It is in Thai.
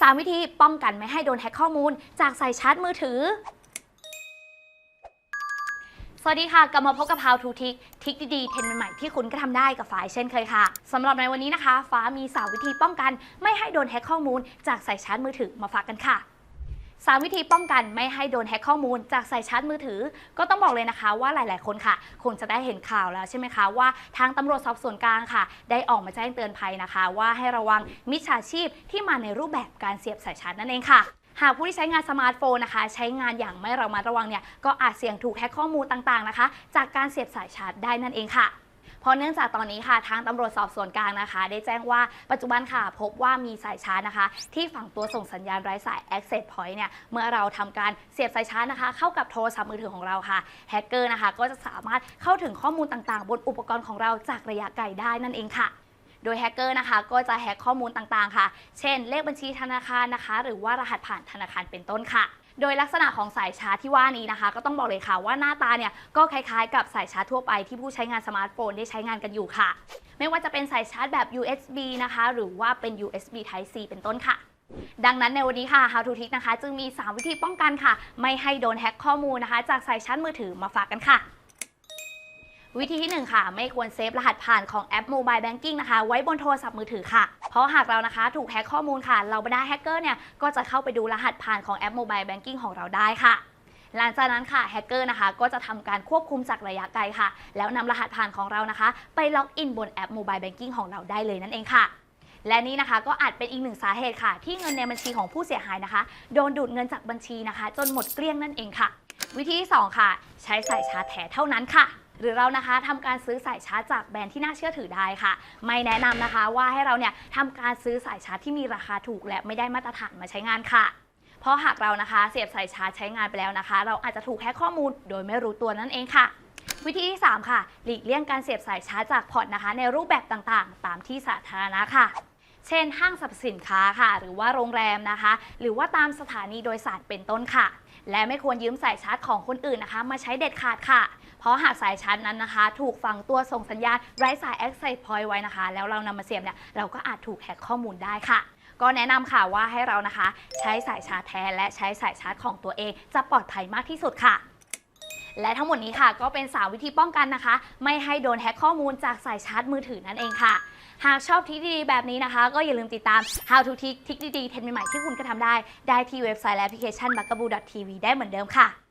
3 วิธีป้องกันไม่ให้โดนแฮ็กข้อมูล จากสายชาร์จมือถือ สวัสดีค่ะ กลับมาพบกับ How to Tick ทิกดีๆเทรนใหม่ๆที่คุณก็ทำได้กับฝ่ายเช่นเคยค่ะสำหรับในวันนี้นะคะ ฟ้ามี 3 วิธีป้องกัน ไม่ให้โดนแฮ็กข้อมูล จากสายชาร์จมือถือมาฝากกันค่ะ 3 วิธีป้องกันไม่ให้โดนแฮ็กข้อมูลจากสายชาร์จมือถือ ก็ต้องบอกเลยนะคะว่าหลาย ๆ คนค่ะ คงจะได้เห็นข่าวแล้วใช่ไหมคะว่าทางตำรวจสอบสวนกลางค่ะ ได้ออกมาแจ้งเตือนภัยนะคะ ว่าให้ระวังมิจฉาชีพที่มาในรูปแบบการเสียบสายชาร์จนั่นเองค่ะหากผู้ที่ใช้งานสมาร์ทโฟนนะคะ ใช้งานอย่างไม่ระมัดระวังเนี่ยก็อาจเสี่ยงถูกแฮ็กข้อมูลต่าง ๆ นะคะ จากการเสียบสายชาร์จได้นั่นเองค่ะ เพราะเนื่องจากตอนนี้ค่ะทางตำรวจสอบสวนกลางนะคะ ได้แจ้งว่าปัจจุบันค่ะพบว่ามีสายชาร์จนะคะ ที่ฝังตัวส่งสัญญาณไร้สาย access point เนี่ยเมื่อเราทำการเสียบสายชาร์จนะคะ เข้ากับโทรศัพท์มือถือของเราค่ะแฮกเกอร์นะคะ ก็จะสามารถเข้าถึงข้อมูลต่างๆ บนอุปกรณ์ของเราจากระยะไกลได้นั่นเองค่ะโดยแฮกเกอร์นะคะก็จะแฮกข้อมูลต่างๆ ค่ะ เช่น เลขบัญชีธนาคารนะคะ หรือว่ารหัสผ่านธนาคารเป็นต้นค่ะ โดยลักษณะของสายชาร์จที่ว่านี้นะคะ ก็ต้องบอกเลยค่ะว่าหน้าตาเนี่ยก็คล้ายๆ กับสายชาร์จทั่วไปที่ผู้ใช้งานสมาร์ทโฟนได้ใช้งานกันอยู่ค่ะ ไม่ว่าจะเป็นสายชาร์จแบบ USB นะคะ หรือว่าเป็น USB Type C เป็นต้นค่ะดังนั้นในวันนี้ค่ะ How to Tick นะคะ จึงมี 3 วิธีป้องกันค่ะ ไม่ให้โดนแฮ็กข้อมูลนะคะ จากสายชาร์จมือถือมาฝากกันค่ะ วิธีที่ 1 ค่ะ ไม่ควรเซฟรหัสผ่านของแอป Mobile Banking นะคะ ไว้บนโทรศัพท์มือถือค่ะ เพราะหากเรานะคะถูกแฮ็กข้อมูลค่ะ เราบรรดาแฮกเกอร์เนี่ยก็จะเข้าไปดูรหัสผ่านของแอป Mobile Banking ของเราได้ค่ะหลังจากนั้นค่ะแฮกเกอร์นะคะก็จะทำการควบคุมจากระยะไกลค่ะ แล้วนำรหัสผ่านของเรานะคะ ไปล็อกอินบนแอป Mobile Banking ของเราได้เลยนั่นเองค่ะ และนี่นะคะก็อาจเป็นอีกหนึ่งสาเหตุค่ะ ที่เงินในบัญชีของผู้เสียหายนะคะ โดนดูดเงินจากบัญชีนะคะ จนหมดเกลี้ยงนั่นเองค่ะ วิธีที่สองค่ะ ใช้สายชาร์จแถเท่านั้นค่ะ หรือเรานะคะทำการซื้อสายชาร์จจากแบรนด์ที่น่าเชื่อถือได้ค่ะ ไม่แนะนำนะคะว่าให้เราเนี่ยทำการซื้อสายชาร์จที่มีราคาถูก และไม่ได้มาตรฐานมาใช้งานค่ะเพราะหากเรานะคะ เสียบสายชาร์จใช้งานไปแล้วนะคะ เราอาจจะถูกแฮกข้อมูลโดยไม่รู้ตัวนั่นเองค่ะ วิธีที่ 3 ค่ะ หลีกเลี่ยงการเสียบสายชาร์จจากพอร์ตนะคะ ในรูปแบบต่างๆ ตามที่สาธารณะค่ะ เช่น ห้างสรรพสินค้าค่ะ หรือว่าโรงแรมนะคะ หรือว่าตามสถานีโดยสารเป็นต้นค่ะ และไม่ควรยืมสายชาร์จของคนอื่นนะคะ มาใช้เด็ดขาดค่ะ เพราะหากสายชาร์จนั้นนะคะ ถูกฝังตัวส่งสัญญาณไร้สาย access point ไว้นะคะ แล้วเรานำมาเสียบเนี่ยเราก็อาจถูกแฮ็กข้อมูลได้ค่ะ ก็แนะนำค่ะว่าให้เรานะคะ ใช้สายชาร์จแท้และใช้สายชาร์จของตัวเอง จะปลอดภัยมากที่สุดค่ะ และทั้งหมดนี้ค่ะ ก็เป็น 3 วิธีป้องกันนะคะ ไม่ให้โดนแฮ็กข้อมูลจากสายชาร์จมือถือนั่นเองค่ะ หากชอบทิกดีๆแบบนี้นะคะ ก็อย่าลืมติดตาม How to Tick ทิกดีๆเทรนด์ใหม่ๆที่คุณก็ทำได้ ได้ที่เว็บไซต์และแอปพลิเคชัน b u g a b o o TV ได้เหมือนเดิมค่ะ